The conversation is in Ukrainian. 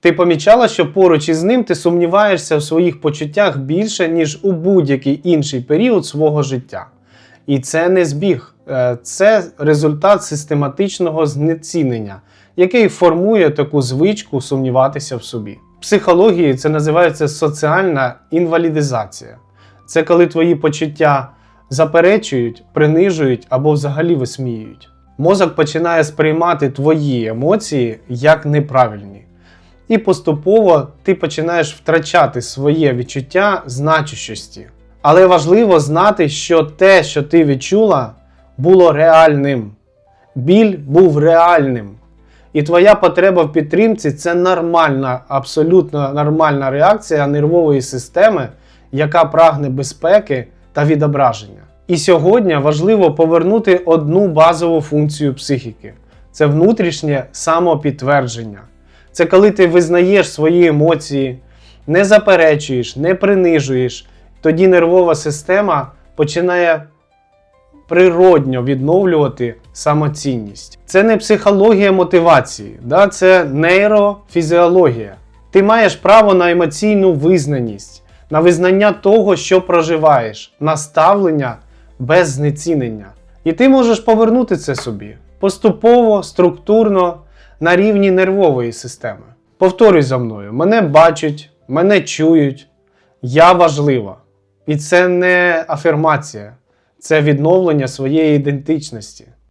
Ти помічала, що поруч із ним ти сумніваєшся в своїх почуттях більше, ніж у будь-який інший період свого життя. І це не збіг, Е, це результат систематичного знецінення, який формує таку звичку сумніватися в собі. В психології це називається соціальна інвалідизація. Це коли твої почуття заперечують, принижують або взагалі висміюють. Мозок починає сприймати твої емоції як неправильні. І поступово ти починаєш втрачати своє відчуття значущості. Але важливо знати, що те, що ти відчула, було реальним. Біль був реальним. І твоя потреба в підтримці це нормальна, абсолютно нормальна реакція нервової системи, яка прагне безпеки та відображення. І сьогодні важливо повернути одну базову функцію психіки це внутрішнє самопідтвердження. Це коли ти визнаєш свої емоції, не заперечуєш, не принижуєш, тоді нервова система починає природньо відновлювати самоцінність. Це не психологія мотивації, да? це нейрофізіологія. Ти маєш право на емоційну визнаність, на визнання того, що проживаєш, на ставлення без знецінення. І ти можеш повернути це собі поступово, структурно на рівні нервової системи. Повторюй за мною: мене бачать, мене чують, я важлива. І це не афірмація, це відновлення своєї ідентичності.